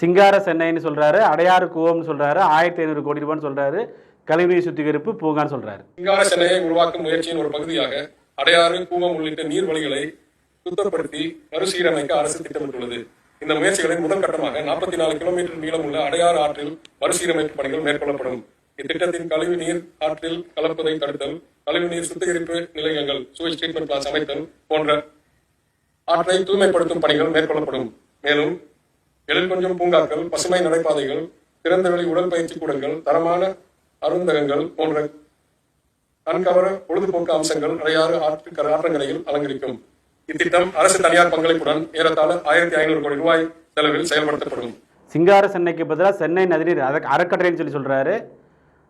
சிங்கார சென்னைன்னு சொல்றாரு அடையாறு கூவம்னு சொல்றாரு ஆயிரத்தி ஐநூறு கோடி ரூபான்னு சொல்றாரு கழிவுநீர் சுத்திகரிப்பு பூங்கான்னு சொல்றாரு. சிங்கார சென்னையை உருவாக்கும் முயற்சியின் ஒரு பகுதியாக அடையாறு கூவம் உள்ளிட்ட நீர்வழிகளை சுத்தப்படுத்தி மறுசீரமைக்க அரசு திட்டமிட்டுள்ளது. இந்த முயற்சிகளின் முதல் கட்டமாக நாற்பத்தி நாலு கிலோமீட்டர் நீளம் உள்ள அடையாறு ஆற்றில் மறுசீரமைப்பு பணிகள் மேற்கொள்ளப்படும். இத்திட்டத்தின் கழிவு நீர் ஆற்றில் கலப்பதை தடுத்தல் கழிவு நீர் சுத்திகரிப்பு நிலையங்கள் சுவை ட்ரீட்மெண்ட் பிளான்ஸ் அமைத்தல் போன்ற ஆற்றை தூய்மைப்படுத்தும் பணிகள் மேற்கொள்ளப்படும். மேலும் எழில்கொஞ்சும் பூங்காக்கள் பசுமை நடைபாதைகள் திறந்தவெளி உடற்பயிற்சி கூடங்கள் தரமான அருந்தகங்கள் போன்ற கண்கவர பொழுதுபோக்கு அம்சங்கள் அடையாறு ஆற்று ஆற்றங்கரையில் அலங்கரிக்கும். இத்திட்டம் அரசு தனியார் பங்களிப்புடன் ஏறத்தாழ ஆயிரத்தி ஐநூறு கோடி ரூபாய் செலவில் செயல்படுத்தப்படும். சிங்கார சென்னைக்கு பதிலாக சென்னை நதிநீர் அதை அறக்கட்டளைன்னு சொல்லி சொல்றாரு.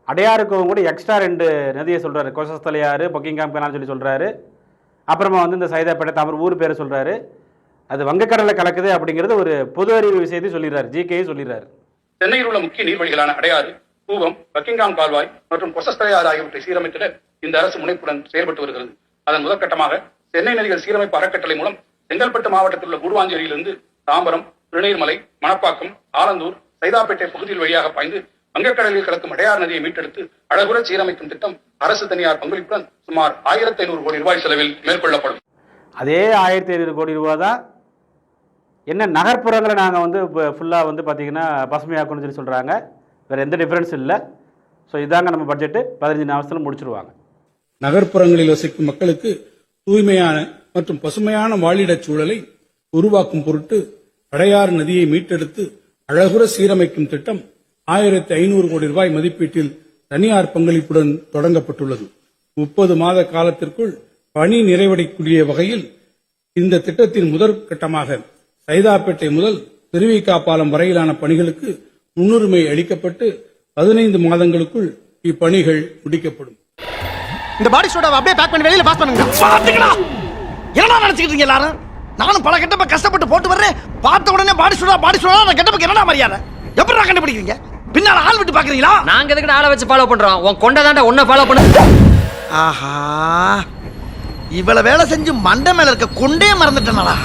அடையாறு கூட எக்ஸ்ட்ரா ரெண்டு நதியை சொல்கிறாரு கொசஸ்தலையாறு பொக்கிங்காம் கனால் சொல்லி சொல்கிறாரு அப்புறமா வந்து இந்த சைதாப்பேட்டை தமிழ் ஊர் பேரை சொல்கிறாரு அது வங்கக்கடலை கலக்குது அப்படிங்கிறது ஒரு பொது அறிவு விஷயத்தை சொல்லிடுறாரு. ஜிகேயும் சொல்லிடுறாரு. சென்னையில் உள்ள முக்கிய நீர்வழிகளான அடையாறு கூவம் பக்கிங்காம் கால்வாய் மற்றும் கொசஸ்தலையாறு ஆகியவற்றை சீரமைத்திட இந்த அரசு முனைப்புடன் செயல்பட்டு வருகிறது. அதன் முதற்கட்டமாக சென்னை நதிகள் சீரமைப்பு அறக்கட்டளை மூலம் செங்கல்பட்டு மாவட்டத்தில் உள்ள கூடுவாஞ்சேரியிலிருந்து தாம்பரம் திருநீர்மலை மணப்பாக்கம் ஆலந்தூர் சைதாப்பேட்டை பகுதியில் வழியாக பாய்ந்து வங்கக்கடலில் கலக்கும் அடையாறு நதியை மீட்டெடுத்து அழகுற சீரமைக்கும் திட்டம் அரசு தனியார் பங்களிப்புடன் சுமார் ஆயிரத்தி ஐநூறு கோடி ரூபாய் செலவில் மேற்கொள்ளப்படும். அதே ஆயிரத்தி ஐநூறு கோடி ரூபா தான் என்ன நகர்ப்புறங்களை நாங்கள் வந்து இப்போ ஃபுல்லாக வந்து பார்த்திங்கன்னா பசுமையாக்கணும்னு சொல்லி சொல்கிறாங்க வேறு எந்த டிஃப்ரென்ஸ் இல்லை. ஸோ இதாங்க நம்ம பட்ஜெட்டு பதினஞ்சு நிமிஷத்தில் முடிச்சிருவாங்க. நகர்ப்புறங்களில் வசிக்கும் மக்களுக்கு தூய்மையான மற்றும் பசுமையான வாழிடச் சூழலை உருவாக்கும் பொருட்டு அடையாறு நதியை மீட்டெடுத்து அழகுற சீரமைக்கும் திட்டம் ஆயிரத்தி ஐநூறு கோடி ரூபாய் மதிப்பீட்டில் தனியார் பங்களிப்புடன் தொடங்கப்பட்டுள்ளது. முப்பது மாத காலத்திற்குள் பணி நிறைவடையக்கூடிய வகையில் இந்த திட்டத்தின் முதற் கட்டமாக சைதாப்பேட்டை முதல் திருவிக்கா பாலம் வரையிலான பணிகளுக்கு முன்னுரிமை அளிக்கப்பட்டு பதினைந்து மாதங்களுக்குள் இப்பணிகள் முடிக்கப்படும். இந்த பாடி சோடாவை அப்படியே பேக் பண்ணி வெளியில பாஸ் பண்ணுங்க. என்னடா நினைச்சிட்டு இருக்கீங்க எல்லாரும்? நானும் பல கெட்டப்ப கஷ்டப்பட்டு போட்டு வர்றேன். பார்த்த உடனே பாடி சோடா பாடி சோடா நான் கெட்டப்புக்கு என்னடா மரியாதை? எப்படிடா கண்டுபிடிக்கிறீங்க? பின்னால ஆள் விட்டு பாக்குறீங்களா? நாங்க எதுக்கு ஆளை வச்சு ஃபாலோ பண்றோம்? உன் கொண்ட தாண்டா உன்னை ஃபாலோ பண்ண. ஆஹா. இவ்வளவு வேலை செஞ்சு மண்டை மேல இருக்க கொண்டே மறந்துட்டேனடா.